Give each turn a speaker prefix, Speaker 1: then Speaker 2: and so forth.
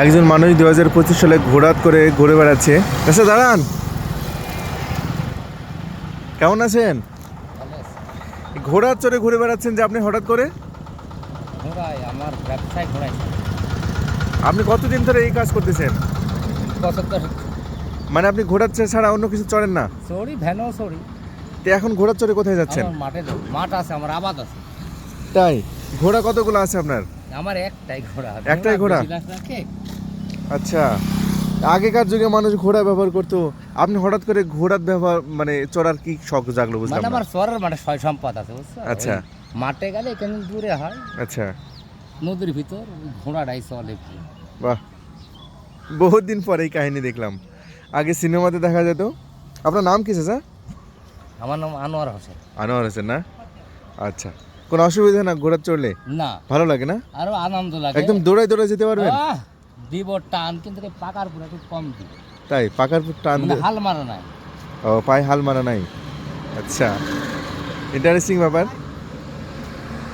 Speaker 1: একজন মানুষ দু হাজার পঁচিশ সালে ঘোরাত করে ঘুরে বেড়াচ্ছে। আচ্ছা দাঁড়ান। কেমন আছেন? ঘোড়ার চড়ে ঘুরে বেড়াচ্ছেন যে আপনি হঠাৎ করে?
Speaker 2: ঘোড়ায় আমার ব্যবসায় ঘোড়ায়।
Speaker 1: আপনি কতদিন ধরে এই কাজ করতেছেন? মানে আপনি ঘোড়ার চড়ে ছাড়া অন্য কিছু চড়েন না?
Speaker 2: সরি ভ্যানও সরি
Speaker 1: তো এখন ঘোড়ার চড়ে কোথায় যাচ্ছেন?
Speaker 2: মাঠে মাঠ আছে আমার আবাদ আছে।
Speaker 1: তাই? ঘোড়া কতগুলো আছে আপনার?
Speaker 2: আমার একটাই ঘোড়া।
Speaker 1: একটাই ঘোড়া? আচ্ছা। আগেকার যুগে মানুষ ঘোড়া ব্যবহার করতো। আপনি হঠাৎ করে ঘোড়ার ব্যবহার মানে চড়ার কি শখ জাগলো বুঝলাম
Speaker 2: মানে আমার সরের মাঠে ছয় সম্পদ আছে বুঝছ?
Speaker 1: আচ্ছা।
Speaker 2: মাঠে গেলে এখানে দূরে হয়।
Speaker 1: আচ্ছা।
Speaker 2: নদীর ভিতর ঘোড়াটাই চলে
Speaker 1: বাহ। বহুত দিন পরে এই কাহিনী দেখলাম। আগে সিনেমাতে দেখা যেত। আপনার নাম কি স্যার
Speaker 2: আমার নাম আনোয়ার হোসেন।
Speaker 1: আনোয়ার হোসেন না? আচ্ছা। কোনো অসুবিধা না ঘোড়া চড়লে?
Speaker 2: না।
Speaker 1: ভালো লাগে না?
Speaker 2: আরও আনন্দ লাগে।
Speaker 1: একদম দৌড়াই দৌড়াই যেতে পারবেন?
Speaker 2: দিব টান কিন্তু পাকার পুরো একটু কম দিব।
Speaker 1: তাই? পাকার পুরো টান
Speaker 2: হাল মারা নাই।
Speaker 1: ও পায়ে হাল মারা নাই। আচ্ছা। ইন্টারেস্টিং ব্যাপার।